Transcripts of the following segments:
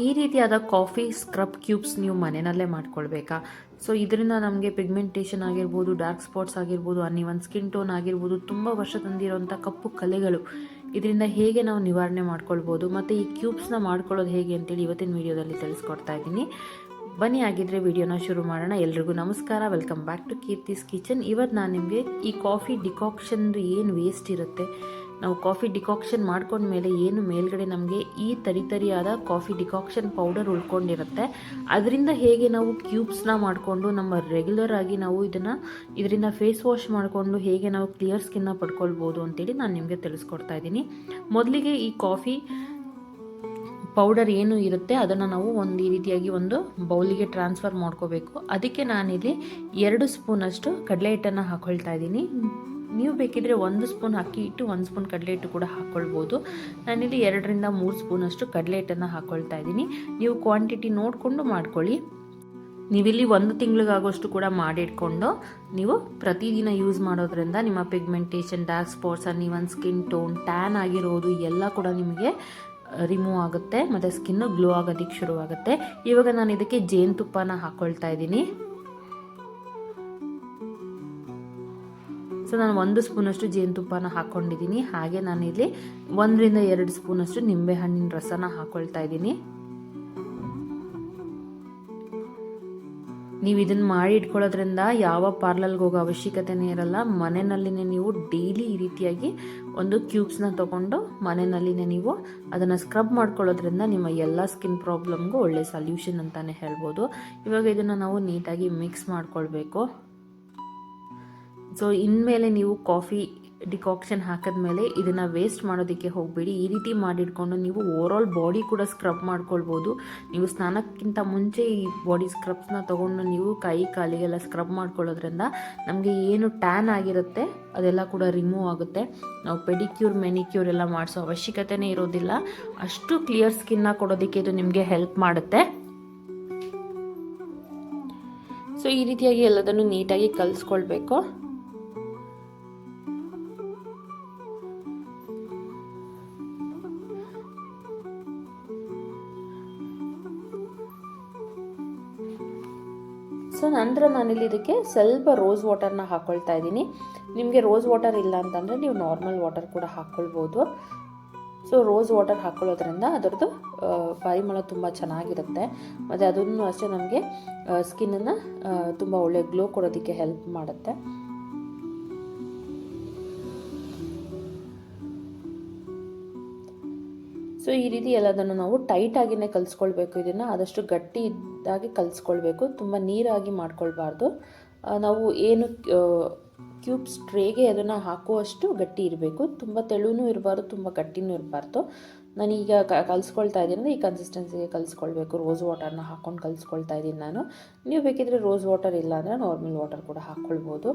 ಈ ರೀತಿಯಾದ coffee scrub cubes ನೀವು ಮನೆಯಲ್ಲೇ ಮಾಡ್ಕೊಳ್ಬೇಕಾ? ಸೊ ಇದರಿಂದ ನಮಗೆ ಪಿಗ್ಮೆಂಟೇಷನ್ ಆಗಿರ್ಬೋದು ಡಾರ್ಕ್ ಸ್ಪಾಟ್ಸ್ ಆಗಿರ್ಬೋದು ಅನ್ನಿವನ್ ಸ್ಕಿನ್ ಟೋನ್ ಆಗಿರ್ಬೋದು, ತುಂಬ ವರ್ಷ ತಂದಿರೋಂಥ ಕಪ್ಪು ಕಲೆಗಳು ಇದರಿಂದ ಹೇಗೆ ನಾವು ನಿವಾರಣೆ ಮಾಡ್ಕೊಳ್ಬೋದು, ಮತ್ತು ಈ ಕ್ಯೂಬ್ಸ್ನ ಮಾಡ್ಕೊಳ್ಳೋದು ಹೇಗೆ ಅಂತೇಳಿ ಇವತ್ತಿನ ವಿಡಿಯೋದಲ್ಲಿ ತಿಳಿಸ್ಕೊಡ್ತಾ ಇದ್ದೀನಿ. ಬನ್ನಿ ಆಗಿದ್ರೆ ವಿಡಿಯೋನ ಶುರು ಮಾಡೋಣ. ಎಲ್ರಿಗೂ ನಮಸ್ಕಾರ. Welcome back to Keerthi's kitchen ಇವತ್ತು ನಾನು ನಿಮಗೆ ಈ ಕಾಫಿ ಡಿಕಾಕ್ಷನ್ದು ಏನು ವೇಸ್ಟ್ ಇರುತ್ತೆ ನಾವು ಕಾಫಿ ಡಿಕಾಕ್ಷನ್ ಮಾಡ್ಕೊಂಡ್ಮೇಲೆ ಏನು ಮೇಲ್ಗಡೆ ನಮಗೆ ಈ ತರಿ ತರಿಯಾದ ಕಾಫಿ ಡಿಕಾಕ್ಷನ್ ಪೌಡರ್ ಉಳ್ಕೊಂಡಿರುತ್ತೆ. ಅದರಿಂದ ಹೇಗೆ ನಾವು ಕ್ಯೂಬ್ಸ್ನ ಮಾಡಿಕೊಂಡು ನಮ್ಮ ರೆಗ್ಯುಲರ್ ಆಗಿ ನಾವು ಇದನ್ನು ಇದರಿಂದ ಫೇಸ್ ವಾಶ್ ಮಾಡಿಕೊಂಡು ಹೇಗೆ ನಾವು ಕ್ಲಿಯರ್ ಸ್ಕಿನ್ನ ಪಡ್ಕೊಳ್ಬೋದು ಅಂತೇಳಿ ನಾನು ನಿಮಗೆ ತಿಳಿಸ್ಕೊಡ್ತಾ ಇದ್ದೀನಿ. ಮೊದಲಿಗೆ ಈ ಕಾಫಿ ಪೌಡರ್ ಏನು ಇರುತ್ತೆ ಅದನ್ನು ನಾವು ಒಂದು ಈ ರೀತಿಯಾಗಿ ಒಂದು ಬೌಲಿಗೆ ಟ್ರಾನ್ಸ್ಫರ್ ಮಾಡ್ಕೋಬೇಕು. ಅದಕ್ಕೆ ನಾನಿಲ್ಲಿ ಎರಡು ಸ್ಪೂನಷ್ಟು ಕಡಲೆ ಹಿಟ್ಟನ್ನು ಹಾಕ್ಕೊಳ್ತಾ ಇದ್ದೀನಿ. ನೀವು ಬೇಕಿದ್ದರೆ ಒಂದು ಸ್ಪೂನ್ ಅಕ್ಕಿ ಇಟ್ಟು ಒಂದು ಸ್ಪೂನ್ ಕಡಲೆ ಹಿಟ್ಟು ಕೂಡ ಹಾಕ್ಕೊಳ್ಬೋದು ನಾನಿಲ್ಲಿ ಎರಡರಿಂದ ಮೂರು ಸ್ಪೂನಷ್ಟು ಕಡಲೆ ಹಿಟ್ಟನ್ನು ಹಾಕ್ಕೊಳ್ತಾ ಇದ್ದೀನಿ. ನೀವು ಕ್ವಾಂಟಿಟಿ ನೋಡಿಕೊಂಡು ಮಾಡ್ಕೊಳ್ಳಿ. ನೀವಿಲ್ಲಿ ಒಂದು ತಿಂಗಳಿಗಾಗೋಷ್ಟು ಕೂಡ ಮಾಡಿಟ್ಕೊಂಡು ನೀವು ಪ್ರತಿದಿನ ಯೂಸ್ ಮಾಡೋದ್ರಿಂದ ನಿಮ್ಮ pigmentation dark spots uneven skin tone tan ಆಗಿರೋದು ಎಲ್ಲ ಕೂಡ ನಿಮಗೆ ರಿಮೂವ್ ಆಗುತ್ತೆ. ಮತ್ತು ಸ್ಕಿನ್ನು ಗ್ಲೋ ಆಗೋದಕ್ಕೆ ಶುರುವಾಗುತ್ತೆ. ಇವಾಗ ನಾನು ಇದಕ್ಕೆ ಜೇನುತುಪ್ಪನ ಹಾಕ್ಕೊಳ್ತಾ ಇದ್ದೀನಿ. ಸೊ ನಾನು ಒಂದು ಸ್ಪೂನಷ್ಟು ಜೇನುತುಪ್ಪನ ಹಾಕ್ಕೊಂಡಿದ್ದೀನಿ ಹಾಗೆ ನಾನಿಲ್ಲಿ ಒಂದರಿಂದ ಎರಡು ಸ್ಪೂನಷ್ಟು ನಿಂಬೆಹಣ್ಣಿನ ರಸನ ಹಾಕ್ಕೊಳ್ತಾ ಇದ್ದೀನಿ. ನೀವು ಇದನ್ನು ಮಾಡಿ ಇಟ್ಕೊಳ್ಳೋದ್ರಿಂದ ಯಾವ ಪಾರ್ಲರ್ಗೆ ಹೋಗೋ ಅವಶ್ಯಕತೆನೇ ಇರಲ್ಲ. ಮನೆಯಲ್ಲಿನೇ ನೀವು ಡೈಲಿ ಈ ರೀತಿಯಾಗಿ ಒಂದು ಕ್ಯೂಬ್ಸ್ನ ತೊಗೊಂಡು ಮನೆಯಲ್ಲಿನೇ ನೀವು ಅದನ್ನು ಸ್ಕ್ರಬ್ ಮಾಡ್ಕೊಳ್ಳೋದ್ರಿಂದ ನಿಮ್ಮ ಎಲ್ಲ ಸ್ಕಿನ್ ಪ್ರಾಬ್ಲಮ್ಗೂ ಒಳ್ಳೆ ಸಲ್ಯೂಷನ್ ಅಂತಲೇ ಹೇಳ್ಬೋದು. ಇವಾಗ ಇದನ್ನು ನಾವು ನೀಟಾಗಿ ಮಿಕ್ಸ್ ಮಾಡ್ಕೊಳ್ಬೇಕು. ಸೊ ಇನ್ಮೇಲೆ ನೀವು ಕಾಫಿ ಡಿಕಾಕ್ಷನ್ ಹಾಕಿದ್ಮೇಲೆ ಇದನ್ನು ವೇಸ್ಟ್ ಮಾಡೋದಕ್ಕೆ ಹೋಗಬೇಡಿ. ಈ ರೀತಿ ಮಾಡಿಟ್ಕೊಂಡು ನೀವು ಓವರಾಲ್ ಬಾಡಿ ಕೂಡ ಸ್ಕ್ರಬ್ ಮಾಡ್ಕೊಳ್ಬೋದು. ನೀವು ಸ್ನಾನಕ್ಕಿಂತ ಮುಂಚೆ ಈ ಬಾಡಿ ಸ್ಕ್ರಬ್ಸ್ನ ತೊಗೊಂಡು ನೀವು ಕೈ ಕಾಲಿಗೆಲ್ಲ ಸ್ಕ್ರಬ್ ಮಾಡ್ಕೊಳ್ಳೋದ್ರಿಂದ ನಮಗೆ ಏನು ಟ್ಯಾನ್ ಆಗಿರುತ್ತೆ, ಅದೆಲ್ಲ ಕೂಡ ರಿಮೂವ್ ಆಗುತ್ತೆ. ನಾವು ಪೆಡಿಕ್ಯೂರ್ ಮೆನಿಕ್ಯೂರ್ ಎಲ್ಲ ಮಾಡಿಸೋ ಅವಶ್ಯಕತೆನೇ ಇರೋದಿಲ್ಲ. ಅಷ್ಟು ಕ್ಲಿಯರ್ ಸ್ಕಿನ್ನ ಕೊಡೋದಕ್ಕೆ ಇದು ನಿಮಗೆ ಹೆಲ್ಪ್ ಮಾಡುತ್ತೆ. ಸೊ ಈ ರೀತಿಯಾಗಿ ಎಲ್ಲದನ್ನು ನೀಟಾಗಿ ಕಲಿಸ್ಕೊಳ್ಬೇಕು. ಸೊ ನಂತರ ನಾನಿಲ್ಲಿ ಇದಕ್ಕೆ ಸ್ವಲ್ಪ ರೋಸ್ ವಾಟರ್ನ ಹಾಕ್ಕೊಳ್ತಾ ಇದ್ದೀನಿ. ನಿಮಗೆ ರೋಸ್ ವಾಟರ್ ಇಲ್ಲ ಅಂತಂದರೆ ನೀವು ನಾರ್ಮಲ್ ವಾಟರ್ ಕೂಡ ಹಾಕ್ಕೊಳ್ಬೋದು ಸೊ ರೋಸ್ ವಾಟರ್ ಹಾಕ್ಕೊಳ್ಳೋದ್ರಿಂದ ಅದರದ್ದು ಪರಿಮಳ ತುಂಬ ಚೆನ್ನಾಗಿರುತ್ತೆ. ಮತ್ತು ಅದನ್ನು ಅಷ್ಟೇ ನಮಗೆ ಸ್ಕಿನ್ನನ್ನು ತುಂಬ ಒಳ್ಳೆ ಗ್ಲೋ ಕೊಡೋದಕ್ಕೆ ಹೆಲ್ಪ್ ಮಾಡುತ್ತೆ. ಸೊ ಈ ರೀತಿ ಎಲ್ಲದನ್ನು ನಾವು ಟೈಟಾಗಿಯೇ ಕಲಿಸ್ಕೊಳ್ಬೇಕು. ಇದನ್ನು ಆದಷ್ಟು ಗಟ್ಟಿ ಇದ್ದಾಗಿ ಕಲಿಸ್ಕೊಳ್ಬೇಕು. ತುಂಬ ನೀರಾಗಿ ಮಾಡ್ಕೊಳ್ಬಾರ್ದು. ನಾವು ಏನು ಕ್ಯೂಬ್ಸ್ ಟ್ರೇಗೆ ಅದನ್ನು ಹಾಕುವಷ್ಟು ಗಟ್ಟಿ ಇರಬೇಕು. ತುಂಬ ತೆಳುನೂ ಇರಬಾರ್ದು, ತುಂಬ ಗಟ್ಟಿನೂ ಇರಬಾರ್ದು. ನಾನೀಗ ಕಲಿಸ್ಕೊಳ್ತಾ ಇದ್ದೀನಿ. ಈ ಕನ್ಸಿಸ್ಟೆನ್ಸಿಗೆ ಕಲಿಸ್ಕೊಳ್ಬೇಕು. ರೋಸ್ ವಾಟರ್ನ ಹಾಕ್ಕೊಂಡು ಕಲಿಸ್ಕೊಳ್ತಾ ಇದ್ದೀನಿ ನಾನು. ನೀವು ಬೇಕಿದ್ರೆ ರೋಸ್ ವಾಟರ್ ಇಲ್ಲ ಅಂದರೆ ನಾರ್ಮಲ್ ವಾಟರ್ ಕೂಡ ಹಾಕ್ಕೊಳ್ಬೋದು.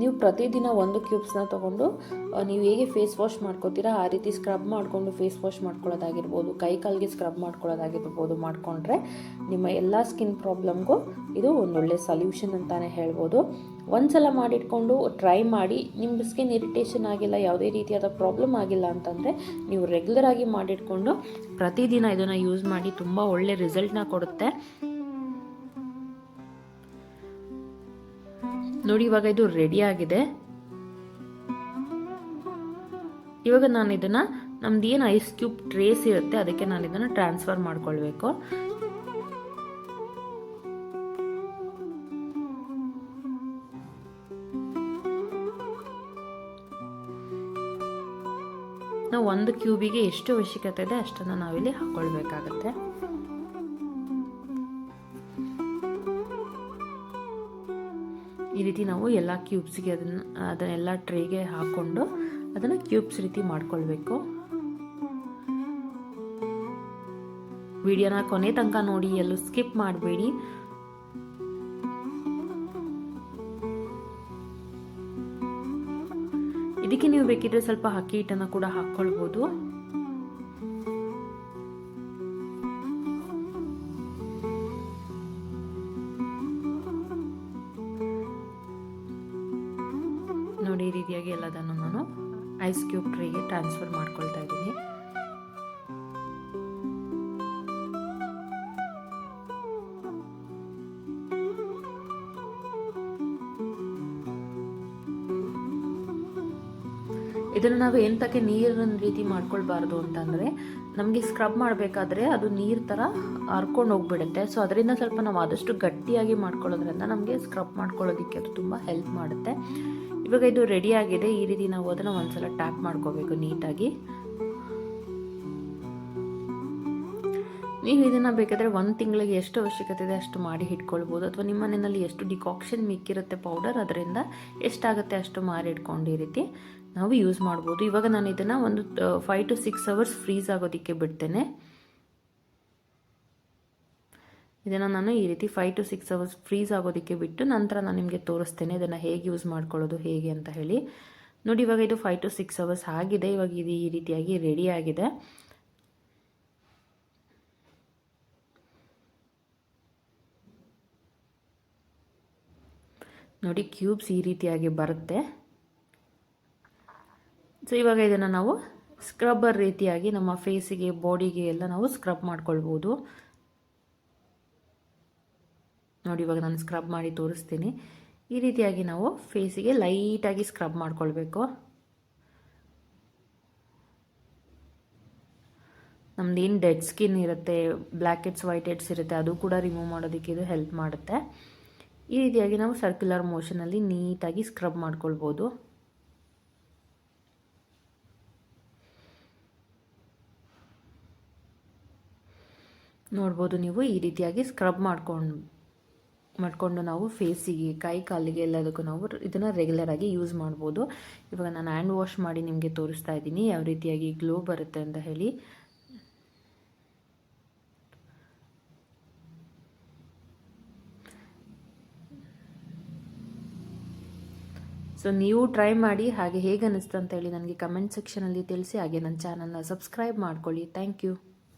ನೀವು ಪ್ರತಿದಿನ ಒಂದು ಕ್ಯೂಬ್ಸ್ನ ತೊಗೊಂಡು ನೀವು ಹೇಗೆ ಫೇಸ್ ವಾಶ್ ಮಾಡ್ಕೋತೀರಾ, ಆ ರೀತಿ ಸ್ಕ್ರಬ್ ಮಾಡಿಕೊಂಡು ಫೇಸ್ ವಾಶ್ ಮಾಡ್ಕೊಳ್ಳೋದಾಗಿರ್ಬೋದು, ಕೈ ಕಾಲಿಗೆ ಸ್ಕ್ರಬ್ ಮಾಡ್ಕೊಳ್ಳೋದಾಗಿರ್ಬೋದು ಮಾಡಿಕೊಂಡ್ರೆ ನಿಮ್ಮ ಎಲ್ಲ ಸ್ಕಿನ್ ಪ್ರಾಬ್ಲಮ್ಗೂ ಇದು ಒಂದೊಳ್ಳೆ ಸಲ್ಯೂಷನ್ ಅಂತಲೇ ಹೇಳ್ಬೋದು. ಒಂದು ಸಲ ಮಾಡಿಟ್ಕೊಂಡು ಟ್ರೈ ಮಾಡಿ ನಿಮ್ಮ ಸ್ಕಿನ್ ಇರಿಟೇಷನ್ ಆಗಿಲ್ಲ, ಯಾವುದೇ ರೀತಿಯಾದ ಪ್ರಾಬ್ಲಮ್ ಆಗಿಲ್ಲ ಅಂತಂದರೆ ನೀವು ರೆಗ್ಯುಲರ್ ಆಗಿ ಮಾಡಿಟ್ಕೊಂಡು ಪ್ರತಿದಿನ ಇದನ್ನು ಯೂಸ್ ಮಾಡಿ, ತುಂಬ ಒಳ್ಳೆ ರಿಸಲ್ಟ್ನ ಕೊಡುತ್ತೆ. ನೋಡಿ, ಇವಾಗ ಇದು ರೆಡಿ ಆಗಿದೆ. ಇವಾಗ ನಾನು ಇದನ್ನ, ನಮ್ದು ಏನು ಐಸ್ ಕ್ಯೂಬ್ ಟ್ರೇಸ್ ಇರುತ್ತೆ, ಅದಕ್ಕೆ ನಾನು ಇದನ್ನು ಟ್ರಾನ್ಸ್ಫರ್ ಮಾಡ್ಕೊಳ್ಬೇಕು. ನಾವು ಒಂದು ಕ್ಯೂಬಿಗೆ ಎಷ್ಟು ಅವಶ್ಯಕತೆ ಇದೆ, ಅಷ್ಟನ್ನು ನಾವಿಲ್ಲಿ ಹಾಕ್ಕೊಳ್ಬೇಕಾಗತ್ತೆ ಈ ರೀತಿ ನಾವು ಎಲ್ಲ ಕ್ಯೂಬ್ಸ್ಗೆ ಅದನ್ನು, ಅದನ್ನೆಲ್ಲ ಟ್ರೇಗೆ ಹಾಕ್ಕೊಂಡು ಅದನ್ನು ಕ್ಯೂಬ್ಸ್ ರೀತಿ ಮಾಡ್ಕೊಳ್ಬೇಕು. ವಿಡಿಯೋನ ಕೊನೆ ತನಕ ನೋಡಿ, ಎಲ್ಲೂ ಸ್ಕಿಪ್ ಮಾಡಬೇಡಿ. ಇದಕ್ಕೆ ನೀವು ಬೇಕಿದ್ರೆ ಸ್ವಲ್ಪ ಅಕ್ಕಿ ಹಿಟ್ಟನ್ನು ಕೂಡ ಹಾಕ್ಕೊಳ್ಬೋದು. ಐಸ್ ಕ್ಯೂಬ್ ಟ್ರೇಗೆ ಟ್ರಾನ್ಸ್ಫರ್ ಮಾಡ್ಕೊಳ್ತಾ ಇದ್ದೀನಿ. ಇದನ್ನು ನಾವು ಎಂತಕ್ಕೆ ನೀರಿನ ರೀತಿ ಮಾಡ್ಕೊಳ್ಬಾರ್ದು ಅಂತಂದರೆ, ನಮಗೆ ಸ್ಕ್ರಬ್ ಮಾಡಬೇಕಾದ್ರೆ ಅದು ನೀರು ಥರ ಹರ್ಕೊಂಡು ಹೋಗ್ಬಿಡುತ್ತೆ. ಸೊ ಅದರಿಂದ ಸ್ವಲ್ಪ ನಾವು ಆದಷ್ಟು ಗಟ್ಟಿಯಾಗಿ ಮಾಡ್ಕೊಳ್ಳೋದ್ರಿಂದ ನಮಗೆ ಸ್ಕ್ರಬ್ ಮಾಡ್ಕೊಳ್ಳೋದಕ್ಕೆ ಅದು ತುಂಬ ಹೆಲ್ಪ್ ಮಾಡುತ್ತೆ. ಇವಾಗ ಇದು ರೆಡಿ ಆಗಿದೆ. ಈ ರೀತಿ ನಾವು ಅದನ್ನು ಒಂದ್ಸಲ ಟ್ಯಾಪ್ ಮಾಡ್ಕೋಬೇಕು ನೀಟಾಗಿ. ನೀವು ಇದನ್ನು ಬೇಕಾದರೆ ಒಂದು ತಿಂಗಳಿಗೆ ಎಷ್ಟು ಅವಶ್ಯಕತೆ ಇದೆ ಅಷ್ಟು ಮಾಡಿ ಇಟ್ಕೊಳ್ಬೋದು. ಅಥವಾ ನಿಮ್ಮ ಮನೆಯಲ್ಲಿ ಎಷ್ಟು ಡಿಕಾಕ್ಷನ್ ಮಿಕ್ಕಿರುತ್ತೆ ಪೌಡರ್ ಅದರಿಂದ ಎಷ್ಟಾಗುತ್ತೆ ಅಷ್ಟು ಮಾರಿ ಇಟ್ಕೊಂಡು ಈ ರೀತಿ ನಾವು ಯೂಸ್ ಮಾಡ್ಬೋದು. ಇವಾಗ ನಾನು ಇದನ್ನು ಒಂದು five to six hours freeze ಆಗೋದಕ್ಕೆ ಬಿಡ್ತೇನೆ. ಇದನ್ನು ನಾನು ಈ ರೀತಿ five to six hours freeze ಆಗೋದಕ್ಕೆ ಬಿಟ್ಟು ನಂತರ ನಾನು ನಿಮಗೆ ತೋರಿಸ್ತೇನೆ ಇದನ್ನು ಹೇಗೆ ಯೂಸ್ ಮಾಡ್ಕೊಳ್ಳೋದು, ಹೇಗೆ ಅಂತ ಹೇಳಿ. ನೋಡಿ, ಇವಾಗ ಇದು ಫೈವ್ ಟು ಸಿಕ್ಸ್ ಅವರ್ಸ್ ಆಗಿದೆ. ಇವಾಗ ಇದು ಈ ರೀತಿಯಾಗಿ ರೆಡಿ ಆಗಿದೆ. ನೋಡಿ ಕ್ಯೂಬ್ಸ್ ಈ ರೀತಿಯಾಗಿ ಬರುತ್ತೆ. ಸೊ ಇವಾಗ ಇದನ್ನು ನಾವು ಸ್ಕ್ರಬ್ಬರ್ ರೀತಿಯಾಗಿ ನಮ್ಮ ಫೇಸಿಗೆ ಬಾಡಿಗೆ ಎಲ್ಲ ನಾವು ಸ್ಕ್ರಬ್ ಮಾಡ್ಕೊಳ್ಬೋದು. ನೋಡಿ, ಇವಾಗ ನಾನು ಸ್ಕ್ರಬ್ ಮಾಡಿ ತೋರಿಸ್ತೀನಿ. ಈ ರೀತಿಯಾಗಿ ನಾವು ಫೇಸಿಗೆ ಲೈಟಾಗಿ ಸ್ಕ್ರಬ್ ಮಾಡ್ಕೊಳ್ಬೇಕು. ನಮ್ದು ಏನು ಡೆಡ್ ಸ್ಕಿನ್ ಇರುತ್ತೆ ಬ್ಲ್ಯಾಕ್ ಹೆಡ್ಸ್ ವೈಟ್ ಹೆಡ್ಸ್ ಇರುತ್ತೆ, ಅದು ಕೂಡ ರಿಮೂವ್ ಮಾಡೋದಕ್ಕೆ ಇದು ಹೆಲ್ಪ್ ಮಾಡುತ್ತೆ. ಈ ರೀತಿಯಾಗಿ ನಾವು ಸರ್ಕ್ಯುಲರ್ ಮೋಷನಲ್ಲಿ ನೀಟಾಗಿ ಸ್ಕ್ರಬ್ ಮಾಡ್ಕೊಳ್ಬೋದು. ನೋಡ್ಬೋದು ನೀವು ಈ ರೀತಿಯಾಗಿ ಸ್ಕ್ರಬ್ ಮಾಡ್ಕೊಂಡು ಮಾಡಿಕೊಂಡು ನಾವು ಫೇಸಿಗೆ ಕೈ, ಕಾಲಿಗೆ ಎಲ್ಲದಕ್ಕೂ ನಾವು ಇದನ್ನು ರೆಗ್ಯುಲರಾಗಿ ಯೂಸ್ ಮಾಡ್ಬೋದು. ಇವಾಗ ನಾನು ಹ್ಯಾಂಡ್ ವಾಶ್ ಮಾಡಿ ನಿಮಗೆ ತೋರಿಸ್ತಾ ಇದ್ದೀನಿ. ಯಾವ ರೀತಿಯಾಗಿ ಗ್ಲೋ ಬರುತ್ತೆ ಅಂತ ಹೇಳಿ. ಸೊ ನೀವು ಟ್ರೈ ಮಾಡಿ ಹಾಗೆ ಹೇಗೆ ಅನ್ನಿಸ್ತು ಅಂತ ಹೇಳಿ ನನಗೆ ಕಮೆಂಟ್ ಸೆಕ್ಷನಲ್ಲಿ ತಿಳಿಸಿ. ಹಾಗೆ ನನ್ನ ಚಾನಲ್ನ ಸಬ್ಸ್ಕ್ರೈಬ್ ಮಾಡ್ಕೊಳ್ಳಿ. Thank you